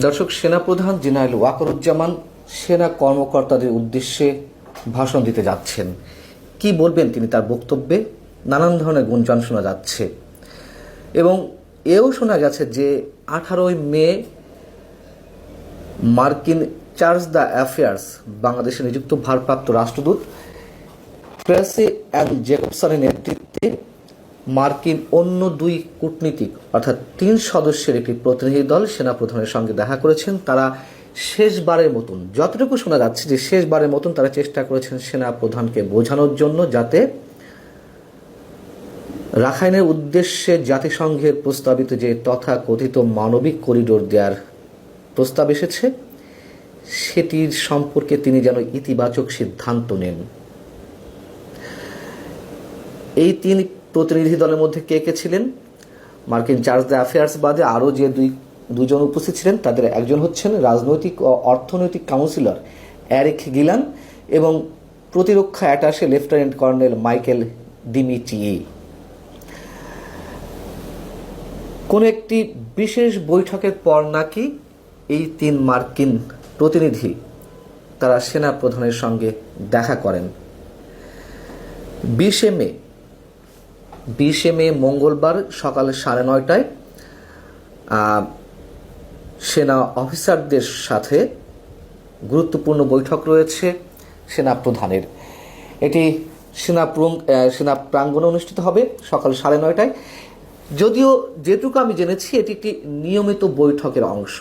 দর্শক, সেনাপ্রধান জেনারেল ওয়াকরুজ্জামান সেনা কর্মকর্তাদের উদ্দেশ্যে ভাষণ দিতে যাচ্ছেন। কি বলবেন তিনি তার বক্তব্যে? নানান ধরনের গুঞ্জন শোনা যাচ্ছে। এবং এও শোনা গেছে যে, আঠারোই মে মার্কিন চার্জ দ্য অ্যাফেয়ার্স, বাংলাদেশে নিযুক্ত ভারপ্রাপ্ত রাষ্ট্রদূত ট্রেসি অ্যান্ড জেকবসনের মার্কিন অন্য দুই কূটনীতিক, অর্থাৎ তিন সদস্যের একটি প্রতিনিধি দল সেনাপ্রধানের সঙ্গে দেখা করেছেন। তারা শেষবারের মতন, যতটুকু শোনা যাচ্ছে যে শেষবারের মতন তারা চেষ্টা করেছেন সেনাপ্রধানকে বোঝানোর জন্য যাতে রাখাইনের উদ্দেশ্যে জাতিসংঘের প্রস্তাবিত যে তথাকথিত মানবিক করিডোর দেওয়ার প্রস্তাব এসেছে, সেটির সম্পর্কে তিনি যেন ইতিবাচক সিদ্ধান্ত নেন। এই তিন প্রতিনিধি দলের মধ্যে কে কে ছিলেন? মার্কিন চার্জ দ্য অ্যাফেয়ার্স বাদে আরও যে দুই, দুজন উপস্থিত ছিলেন, তাদের একজন হচ্ছেন রাজনৈতিক ও অর্থনৈতিক কাউন্সিলর অ্যারিক গিলান এবং প্রতিরক্ষা অ্যাটাসে লেফটেন্যান্ট কর্নেল মাইকেল ডিমিটিয়ে কোনো একটি বিশেষ বৈঠকের পর নাকি এই তিন মার্কিন প্রতিনিধি তারা সেনা প্রধানের সঙ্গে দেখা করেন। বিশে মে বিশে মে মঙ্গলবার সকাল সাড়ে নয়টায় সেনা অফিসারদের সাথে গুরুত্বপূর্ণ বৈঠক রয়েছে সেনা প্রধানের। এটি সেনা সেনা প্রাঙ্গণে অনুষ্ঠিত হবে সকাল সাড়ে নয়টায়। যদিও যেটুকু আমি জেনেছি, এটি একটি নিয়মিত বৈঠকের অংশ।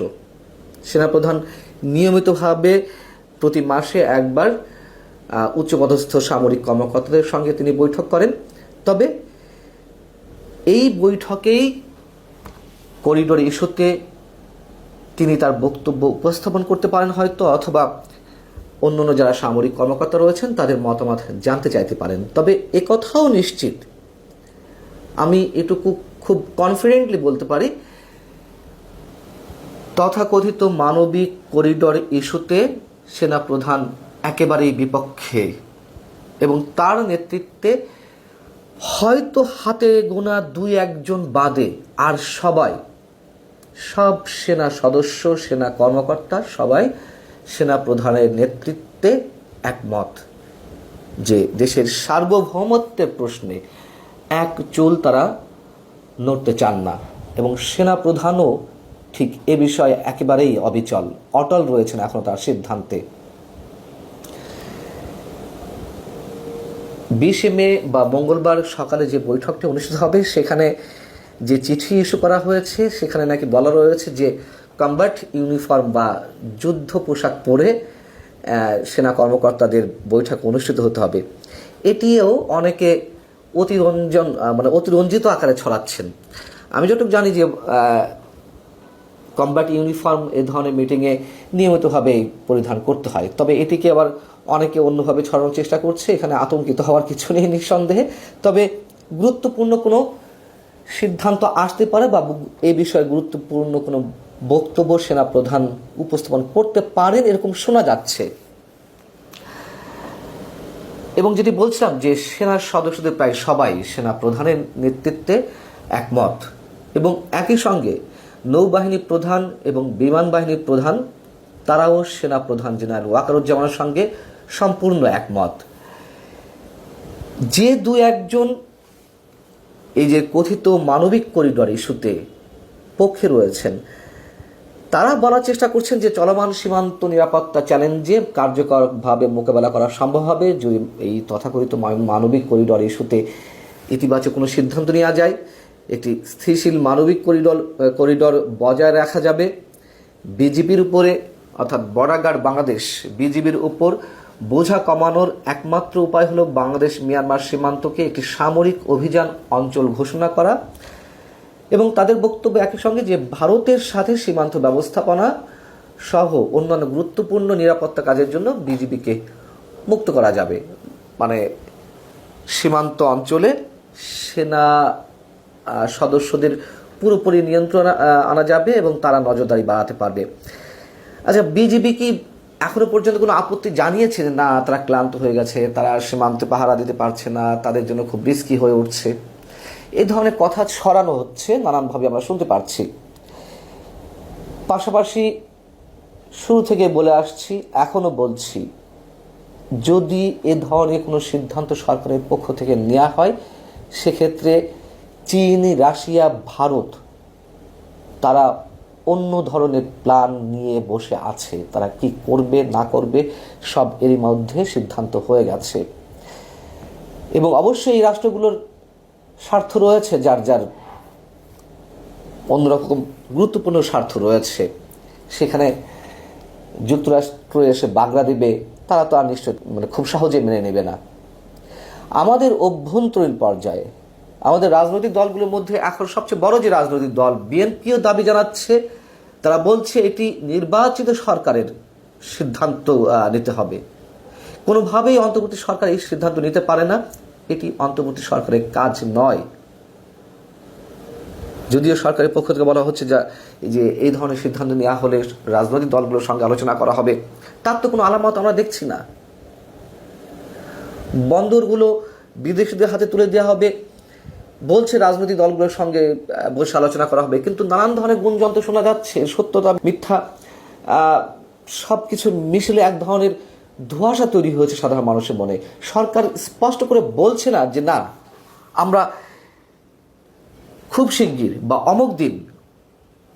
সেনাপ্রধান নিয়মিতভাবে প্রতি মাসে একবার উচ্চপদস্থ সামরিক কর্মকর্তাদের সঙ্গে তিনি বৈঠক করেন। তবে এই বৈঠকেই করিডোর ইস্যুতে তিনি তার বক্তব্য উপস্থাপন করতে পারেন হয়তো, অথবা অন্যান্য যারা সামরিক কর্মকর্তা রয়েছেন, তাদের মতামত জানতে চাইতে পারেন। তবে একথাও নিশ্চিত। আমি এটুকু খুব কনফিডেন্টলি বলতে পারি, তথাকথিত মানবিক করিডর ইস্যুতে সেনাপ্রধান একেবারেই বিপক্ষে এবং তার নেতৃত্বে হয়তো হাতে গোনা দুই একজন বাদে আর সবাই, সব সেনা সদস্য, সেনা কর্মকর্তা, সবাই সেনা প্রধানের নেতৃত্বে একমত যে দেশের সার্বভৌমত্বের প্রশ্নে এক চুল তারা নড়তে চান না এবং সেনা প্রধানও ঠিক এ বিষয়ে একেবারেই অবিচল। অটল রয়েছেন এখনও তার সিদ্ধান্তে। বিশে মে বা মঙ্গলবার সকালে যে বৈঠকটি অনুষ্ঠিত হবে, সেখানে যে চিঠি ইস্যু করা হয়েছে, সেখানে নাকি বলা রয়েছে যে কম্বাট ইউনিফর্ম বা যুদ্ধ পোশাক পরে সেনা কর্মকর্তাদের বৈঠক অনুষ্ঠিত হতে হবে। এটিও অনেকে অতিরঞ্জন মানে অতিরঞ্জিত আকারে ছড়াচ্ছেন। আমি যতটুকু জানি যে কম্ব্যাট ইউনিফর্ম এ ধরনের মিটিংয়ে নিয়মিতভাবে পরিধান করতে হয়। তবে এটিকে আবার অনেকে অন্যভাবে ছড়ানোর চেষ্টা করছে। এখানে আতঙ্কিত হওয়ার কিছু নেই নিঃসন্দেহে। তবে গুরুত্বপূর্ণ কোনো সিদ্ধান্ত আসতে পারে বা এই বিষয়ে গুরুত্বপূর্ণ কোনো বক্তব্য সেনা প্রধান উপস্থাপন করতে পারেন এরকম শোনা যাচ্ছে। এবং যেটি বলছিলাম যে সেনার সদস্যদের প্রায় সবাই সেনা প্রধানের নেতৃত্বে একমত। এবং একই সঙ্গে নৌবাহিনী প্রধান এবং বিমান বাহিনীর প্রধান, তারাও সেনা প্রধান জেনারেল ওয়াকারুজ্জামানের সঙ্গে সম্পূর্ণ একমত। যে দু একজন এই যে কথিত মানবিক করিডর ইস্যুতে পক্ষে রয়েছেন, তারা বলার চেষ্টা করছেন যে চলমান সীমান্ত নিরাপত্তা চ্যালেঞ্জে কার্যকরভাবে মোকাবেলা করা সম্ভব হবে যদি এই তথাকথিত মানবিক করিডর ইস্যুতে ইতিবাচক কোনো সিদ্ধান্ত নেওয়া যায়। একটি স্থিতিশীল মানবিক করিডর করিডর বজায় রাখা যাবে। বিজিবির উপরে, অর্থাৎ বর্ডার বাংলাদেশ, বিজিবির উপর বোঝা কমানোর একমাত্র উপায় হলো বাংলাদেশ মিয়ানমার সীমান্তকে একটি সামরিক অভিযান অঞ্চল ঘোষণা করা এবং তাদের বক্তব্য একই সঙ্গে যে ভারতের সাথে সীমান্ত ব্যবস্থাপনা সহ অন্যান্য গুরুত্বপূর্ণ নিরাপত্তা কাজের জন্য বিজিবিকে মুক্ত করা যাবে। মানে সীমান্ত অঞ্চলে সেনা সদস্যদের পুরোপুরি নিয়ন্ত্রণ আনা যাবে এবং তারা নজরদারি বাড়াতে পারবে। আচ্ছা বিজিবি কি এখনও পর্যন্ত কোনো আপত্তি জানিয়েছে না, তারা ক্লান্ত হয়ে গেছে, তারা সীমান্তে পাহারা দিতে পারছে না, তাদের জন্য খুব রিস্কি হয়ে উঠছে? এই ধরনের কথা ছড়ানো হচ্ছে, নানানভাবে আমরা শুনতে পারছি। পাশাপাশি শুরু থেকে বলে আসছি, এখনও বলছি, যদি এ ধরনের কোনো সিদ্ধান্ত সরকারের পক্ষ থেকে নেওয়া হয়, সেক্ষেত্রে চীন, রাশিয়া, ভারত, তারা অন্য ধরনের প্ল্যান নিয়ে বসে আছে। তারা কি করবে, না করবে, সব এরই মধ্যে সিদ্ধান্ত হয়ে গেছে। এবং অবশ্যই এই রাষ্ট্রগুলোর স্বার্থ রয়েছে, যার যার অন্যরকম গুরুত্বপূর্ণ স্বার্থ রয়েছে। সেখানে যুক্তরাষ্ট্র এসে বাগড়া দেবে, তারা তো আর নিশ্চয় মানে খুব সহজে মেনে নেবে না। আমাদের অভ্যন্তরীণ পর্যায়ে আমাদের রাজনৈতিক দলগুলোর মধ্যে এখন সবচেয়ে বড় যে রাজনৈতিক দল বিএনপিও দাবি জানাচ্ছে, তারা বলছে এটি নির্বাচিত সরকারের সিদ্ধান্ত নিতে হবে। কোনোভাবেই অন্তর্বর্তী সরকার এই সিদ্ধান্ত নিতে পারে না। এটি অন্তর্বর্তী সরকারের কাজ নয়। যদিও সরকারের পক্ষ থেকে বলা হচ্ছে যা, যে এই ধরনের সিদ্ধান্ত নেওয়া হলে রাজনৈতিক দলগুলোর সঙ্গে আলোচনা করা হবে, তার তো কোনো আলামত আমরা দেখছি না। বন্দরগুলো বিদেশিদের হাতে তুলে দেওয়া হবে বলছে রাজনৈতিক দলগুলোর সঙ্গে বসে আলোচনা করা হবে। কিন্তু নানান ধরনের গুণযন্ত্র শোনা যাচ্ছে, সত্যতা, মিথ্যা সব কিছু মিশলে এক ধরনের ধোঁয়াশা তৈরি হয়েছে সাধারণ মানুষের মনে। সরকার স্পষ্ট করে বলছে না যে, না, আমরা খুব শিগগির বা অমুক দিন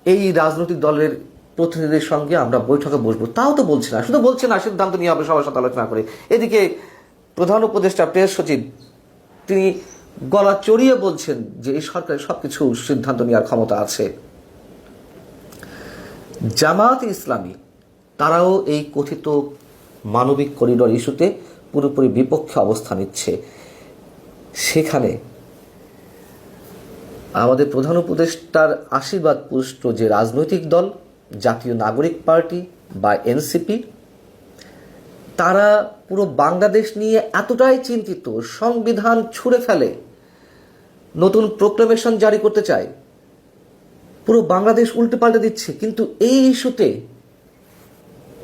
এই রাজনৈতিক দলের প্রতিনিধিদের সঙ্গে আমরা বৈঠকে বসবো। তাও তো বলছে না। শুধু বলছে না, সিদ্ধান্ত নিয়ে হবে সবার সাথে আলোচনা করে। এদিকে প্রধান উপদেষ্টা, প্রেস সচিব, তিনি গলা চড়িয়ে বলছেন যে এই সরকারের সবকিছু সিদ্ধান্ত নেওয়ার ক্ষমতা আছে। জামাত ইসলামী, তারাও এই কথিত মানবিক করিডর ইস্যুতে পুরোপুরি বিপক্ষে অবস্থান নিচ্ছে। সেখানে আমাদের প্রধান উপদেষ্টার আশীর্বাদ পুষ্ট যে রাজনৈতিক দল, জাতীয় নাগরিক পার্টি বা এনসিপি তারা পুরো বাংলাদেশ নিয়ে এতটাই চিন্তিত, সংবিধান ছুঁড়ে ফেলে, নতুন প্রোক্লেমেশন জারি করতে চায়। পুরো বাংলাদেশ উল্টে পাল্টে দিচ্ছে। কিন্তু এই ইস্যুতে,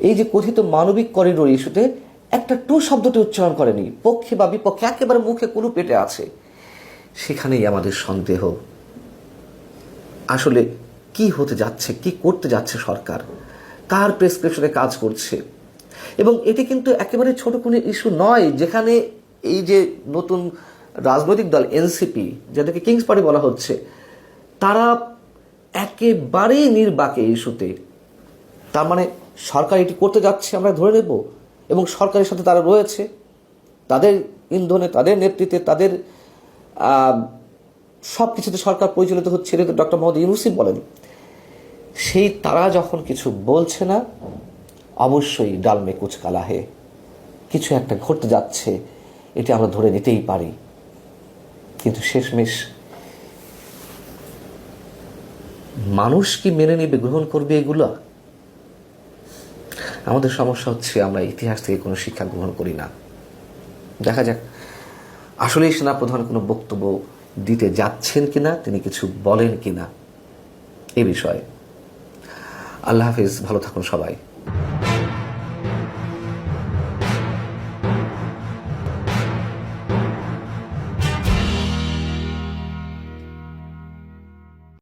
এই যে কথিত মানবিক করিডোর ইস্যুতে একটা টু শব্দটি উচ্চারণ করেনি। পক্ষে বা বিপক্ষে, একেবারে মুখে কুলু পেটে আছে। সেখানেই আমাদের সন্দেহ। আসলে কি হতে যাচ্ছে, কি করতে যাচ্ছে সরকার? কার প্রেসক্রিপশনে কাজ করছে? এবং এটি কিন্তু একেবারে ছোট কোনো ইস্যু নয়, যেখানে এই যে নতুন রাজনৈতিক দল এনসিপি, যাদেরকে কিংস পার্টি বলা হচ্ছে, তারা একেবারেই নির্বাকে ইস্যুতে। তার মানে সরকার এটি করতে যাচ্ছে, আমরা ধরে নেব, এবং সরকারের সাথে তারা রয়েছে। তাদের ইন্ধনে, তাদের নেতৃত্বে, তাদের সব কিছুতে সরকার পরিচালিত হচ্ছে এটা ডক্টর মোহাম্মদ ইউনুসি বলেন। সেই তারা যখন কিছু বলছে না অবশ্যই ডালমে কুচকালা হে। কিছু একটা ঘটতে যাচ্ছে, এটি আমরা ধরে নিতেই পারি। কিন্তু শেষমেশ মানুষ কি মেনে নেবে, গ্রহণ করবে এগুলো? আমাদের সমস্যা হচ্ছে আমরা ইতিহাস থেকে কোনো শিক্ষা গ্রহণ করি না। দেখা যাক আসলে সেনা প্রধান কোনো বক্তব্য দিতে যাচ্ছেন কিনা, তিনি কিছু বলেন কিনা, এ বিষয়ে। আল্লাহ হাফিজ, ভালো থাকুন সবাই।